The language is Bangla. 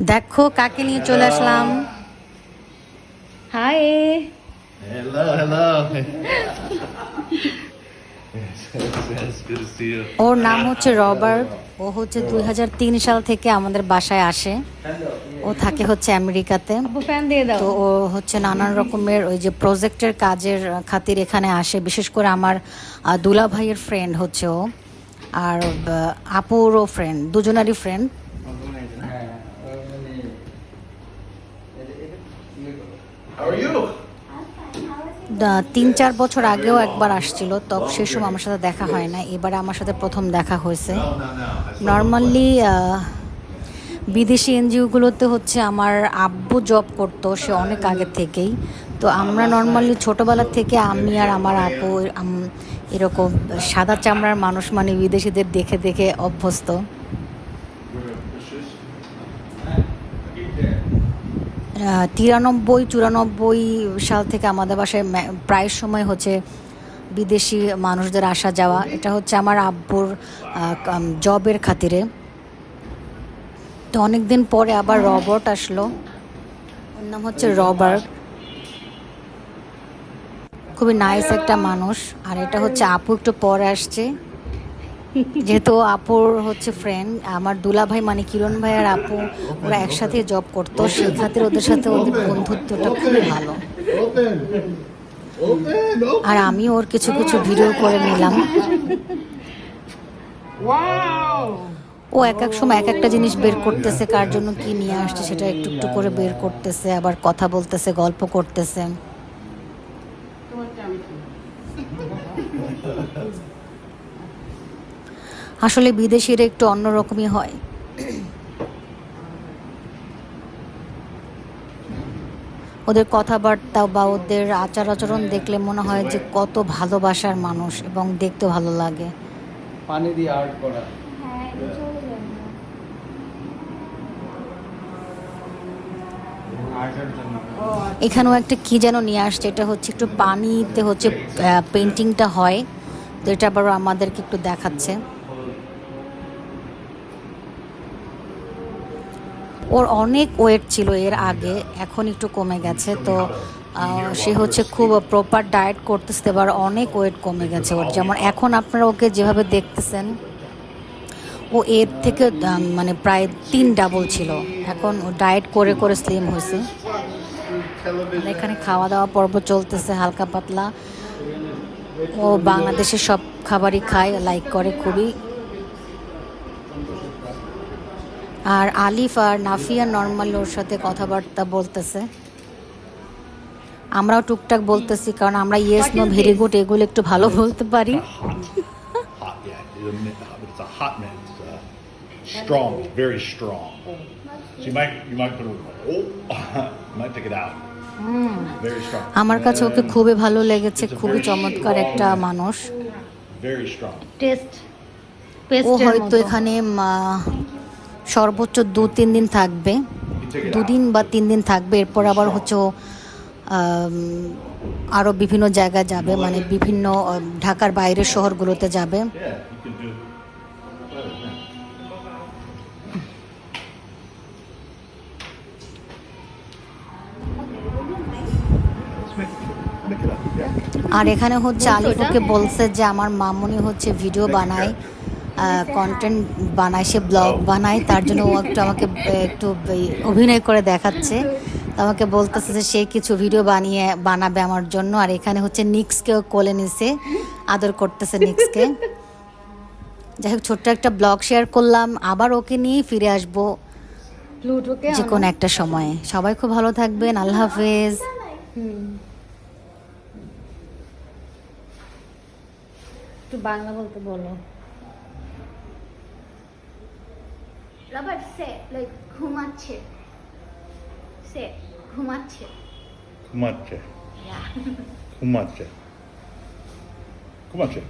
দেখো কাকে নিয়ে চলে আসলাম। Hi see you. ওর নাম হচ্ছে রবার্ট। ও হচ্ছে দুই হাজার তিন সাল থেকে আমাদের বাসায় আসে। ও থাকে হচ্ছে আমেরিকাতে। তো ও হচ্ছে নানান রকমের ওই যে প্রজেক্টের কাজের খাতির এখানে আসে। বিশেষ করে আমার দুলা ভাইয়ের ফ্রেন্ড হচ্ছে ও। আর আপুরও ফ্রেন্ড দুজনারই ফ্রেন্ড তিন চার বছর আগেও একবার আসছিল তবে সে সময় আমার সাথে দেখা হয় না এবারে আমার সাথে প্রথম দেখা হয়েছে। নর্মালি বিদেশি এনজিওগুলোতে হচ্ছে আমার আব্বু জব করতো সে অনেক আগে থেকেই। তো আমরা নর্মালি ছোটোবেলা থেকে আমি আর আমার আপু এরকম সাদা চামড়ার মানুষ মানে বিদেশিদের দেখে দেখে অভ্যস্ত। তিরানব্বই, চুরানব্বই সাল থেকে আমাদের বাসায় প্রায় সময় হচ্ছে বিদেশি মানুষদের আসা যাওয়া। এটা হচ্ছে আমার আব্বুর জবের খাতিরে। তো অনেক দিন পরে আবার রবার্ট আসলো। ওর নাম হচ্ছে রবার্ট। খুবই নাইস একটা মানুষ। আর এটা হচ্ছে আপু একটু পরে আসছে। যেহেতু আপুর হচ্ছে ফ্রেন্ড আমার দুলা ভাই মানে কিরণ ভাই আর আপু, ওরা একসাথে জব করতো, সেই খাতির ওদের সাথে ওদের বন্ধুত্বটা খুবই ভালো. আর আমি ওর কিছু কিছু ভিডিও করে নিলাম ও এক এক সময় এক একটা জিনিস বের করতেছে, কার জন্য কি নিয়ে আসছে সেটা একটু একটু করে বের করতেছে, আবার কথা বলতেছে, গল্প করতেছে আসলে বিদেশিরা একটু অন্যরকমই হয়। ওদের কথাবার্তা বা ওদের আচার আচরণ দেখলে মনে হয় যে কত ভালোবাসার মানুষ এবং দেখতে ভালো লাগে। পানি দিয়ে আর্ট করা। এখানেও একটা কি যেন নিয়ে আসছে এটা হচ্ছে একটু পানিতে হচ্ছে পেন্টিংটা হয়। তো এটা আবার আমাদেরকে একটু দেখাচ্ছে। ওর অনেক ওয়েট ছিল এর আগে, এখন একটু কমে গেছে, তো সে হচ্ছে খুব প্রপার ডায়েট করতেছে এবার অনেক ওয়েট কমে গেছে ওর। যেমন এখন আপনারা ওকে যেভাবে দেখতেছেন, ও এর থেকে মানে প্রায় তিন ডাবল ছিল। এখন ও ডায়েট করে করে স্লিম হয়েছে। এখানে খাওয়া দাওয়া পর্ব চলতেছে হালকা পাতলা ও বাংলাদেশের সব খাবারই খায় লাইক করে খুবই। আর আলিফ আর নাফিয়া নর্মাল ওর সাথে কথাবার্তা বলতেছে। আমরাও টুকটাক বলতেছি কারণ আমরা ইয়েস নো ভেরি গুড এগুলো একটু ভালো বলতে পারি। আমার কাছে ওকে খুবই ভালো লেগেছে খুবই চমৎকার একটা মানুষ। ও হয়তো এখানে সর্বোচ্চ দু তিন দিন থাকবে। দুদিন বা তিন দিন থাকবে। এরপর আবার হচ্ছে ও আম, আরও বিভিন্ন জায়গায় যাবে। মানে বিভিন্ন ঢাকার বাইরের শহরগুলোতে যাবে. আর এখানে হচ্ছে আলিফ ওকে বলছে যে আমার মামনি হচ্ছে ভিডিও বানায়। কন্টেন্ট বানায় সে ব্লগ বানায় তার জন্য ও একটু আমাকে একটু অভিনয় করে দেখাচ্ছে। তো আমাকে বলতেছে যে সে কিছু ভিডিও বানিয়ে বানাবে আমার জন্য। আর এখানে হচ্ছে নিক্সকেও কোলে নিছে আদর করতেছে নিক্সকে যাই হোক ছোট্ট একটা ব্লগ শেয়ার করলাম। আবার ওকে নিয়ে ফিরে আসব যে কোনো একটা সময়ে। সবাই খুব ভালো থাকবেন আল্লাহ হাফেজ। একটু বাংলা বলতে বলো। রবার্ট সে লাইক ঘুমাচ্ছে সে ঘুমাচ্ছে Kumache. Kumache. Kumache.